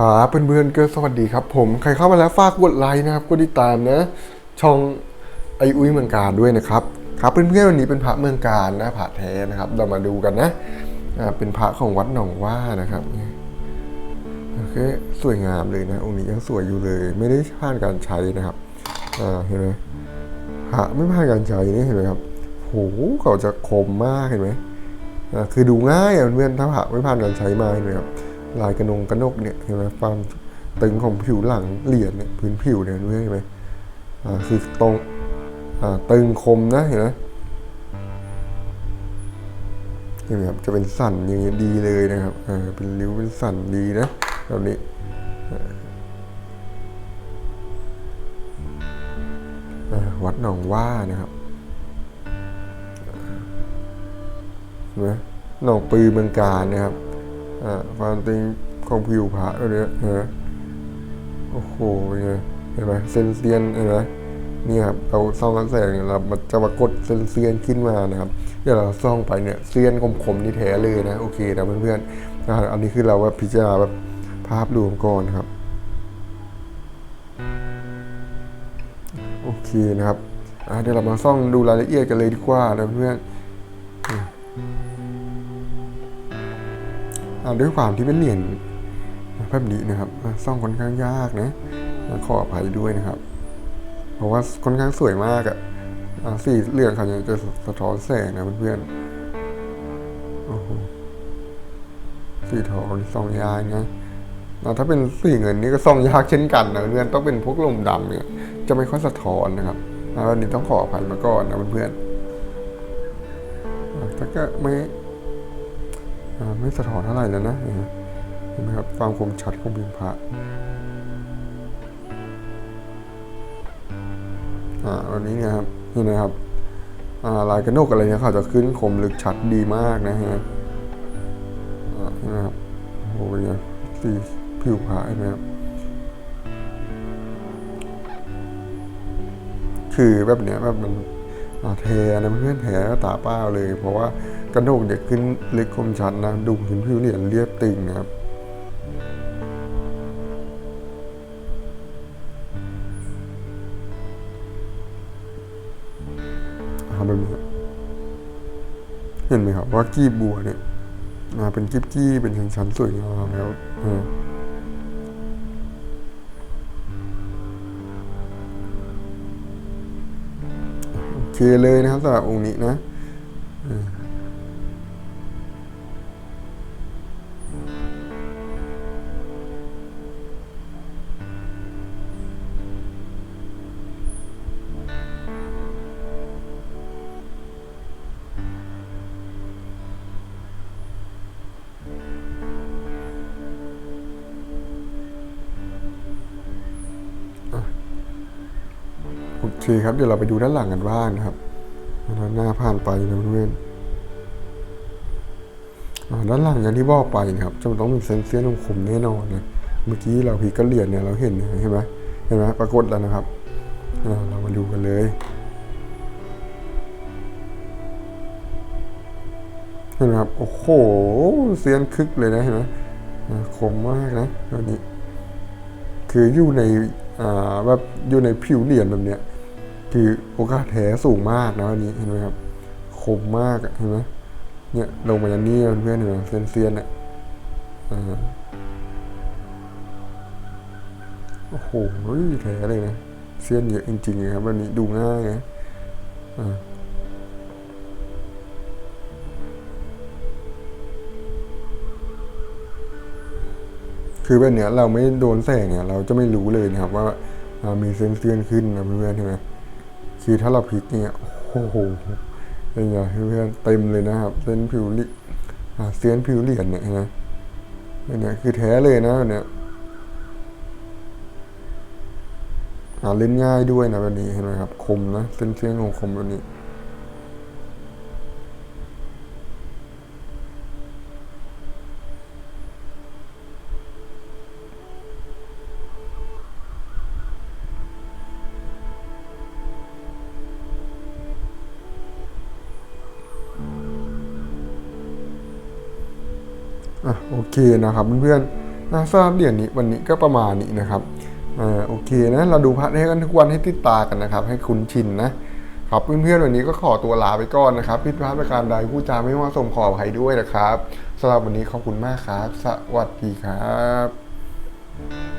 ครับเพื่อนๆก็สวัสดีครับ ผมใครเข้ามาแล้วฝากกดไลค์นะครับกดติดตามนะ ช่องไออุ้ยเมืองการด้วยนะครับครับเพื่อนๆวันนี้เป็นพระเมืองการนะพระแท้นะครับ เรามาดูกันนะเป็นพระของวัดหนองว่านะครับโอเคสวยงามเลยนะองค์นี้ยังสวยอยู่เลย ไม่ได้ผ่านการใช้นะครับเห็นไหมพระไม่ผ่านการใช้นี่เห็นไหมครับโหเขาจะคมมากเห็นไหมคือดูง่ายอะเพื่อนๆถ้าพระไม่ผ่านการใช้มาเห็นไหมครับ ลายกระนงกระนกเนี่ยเห็นไหมความตึงของผิวหลังเหรียญเนี่ยพื้นผิวเนี่ยรู้ไหมอ่าคือตรงอ่าตึงคมนะเห็นไหมเห็นไหมครับจะเป็นสันอย่างเงี้ยดีเลยนะครับอ่าเป็นริ้วเป็นสันดีนะแบบนี้วัดหนองว่านะครับเห็นไหมหนองปือเมืองการนะครับ ความตึงของผิวผาเนี่ยนไหมโอ้โหเป็นไงเห็นไหมเซนเซียนเห็นไหมเนี่ยครับเราส่องกันแสงเนี่ยเรามันจะปรากฏเซนเซียนขึ้นมานะครับเดี๋ยวเราส่องไปเนี่ยเซียนคมๆนี่แท้เลยนะโอเคนะเพื่อนๆอันนี้คือเราว่าพิจารณาแบบภาพรวมก่อนครับโอเคนะครับเดี๋ยวเรามาส่องดูรายละเอียดกันเลยดีกว่านะเพื่อน ด้วยความที่เป็นเหรียญแบบนี้นะครับอ่าซ่องค่อนข้างยากนะขออภัยด้วยนะครับ เพราะว่าค่อนข้างสวยมากอะ่ะสีเหลืองเขายังจะสะท้อนแสงนะเพื่อนๆสีทองนี่ซ่องยากนะถ้าเป็นสีเงินนี่ก็ซ่องยากเช่นกันนะเพื่อนต้องเป็นพวกลมดำเนี่ย จะไม่ค่อยสะท้อนนะครับอันนี้ต้องขออภัยมาก่อนนะเพื่อนๆอ่าก็ไม่ ไม่สะท้อนเท่าไหร่แล้วนะเห็นไหมครับความคมชัดของพิมพ์พระอ่าวันนี้เนี่ยครับนี่นะครับลายกระนกอะไรเนี่ยเขาจะขึ้นคมลึกชัดดีมากนะฮะอ่าเห็นไหมครับโอ้โหเป็นไงสีผิวพระเห็นไหมครับคือแบบเนี้ยแบบมัน เทนะเพื่อนแทก็ตาเป้าเลย เพราะว่ากระหนกเด็กขึ้นเล็กคมชัดนะดูเห็นผิวเหรียเรียบตึงนะครับทำแบบนี้เห็นไหมครับว่ากีบบัวเนี่ยมาเป็นกีบกี้เป็นชั้นๆสวยงามแล้ว เออโอเคเลยนะครับสำหรับองค์นี้นะ ออโอเคครับเดี๋ยวเราไปดูด้านหลังกันบ้างนะครับด้านหน้าผ่านไปนะเพื่อนด้านหลังอย่างที่บอกไปนะครับจะต้องมีเซนเซียนคมแน่นอนนะเมื่อกี้เราพีกระเหรียญเนี่ยเราเห็นเห็นไหมเห็นไหมปรากฏแล้วนะครับเรามาดูกันเลยเห็นไหมครับโอ้โหเซียนคึกเลยนะเห็นไหมอ่าคมมากนะตัวนี้ คืออยู่ในอ่าแบบอยู่ในผิวเหรียญแบบเนี้ย คือโอกาสแท้สูงมากนะอันนี้เห็นไหมครับคมมากเห็นไหมเนี่ยลงมาอย่างนี้เพื่อนเห็นไหมเซียนเซียนอะโอ้โหแท้เลยนะเซียนเยอะจริงๆเลยครับวันนี้ดูง่ายนะอ่าคือแบบเนี้ยเราไม่โดนแสงเนี่ยเราจะไม่รู้เลยนะครับว่ามีเส้นเซียนขึ้นนะเพื่อนๆใช่ไหม คือถ้าเราพลิกเนี่ยโอ้โหเป็นไงเพื่อนเต็มเลยนะครับเส้นผิวลิเส้นผิวเหรียญเนี่ยนะเนี่ยคือแท้เลยนะเนี่ยอ่าเล่นง่ายด้วยนะแบบนี้เห็นไหมครับ คมนะเส้นเซียนของคมแบบนี้ อะโอเคนะครับเพื่อนๆนะสำหรับเหรียญนี้วันนี้ก็ประมาณนี้นะครับอ่าโอเคนะเราดูพระให้กันทุกวันให้ติดตากันนะครับ ให้คุ้นชินนะครับเพื่อนๆวันนี้ก็ขอตัวลาไปก่อนนะครับพิดพลาดประการใดผู้จาไม่ว่าสมขออภัยด้วยนะครับสำหรับวันนี้ขอบคุณมากครับ สวัสดีครับ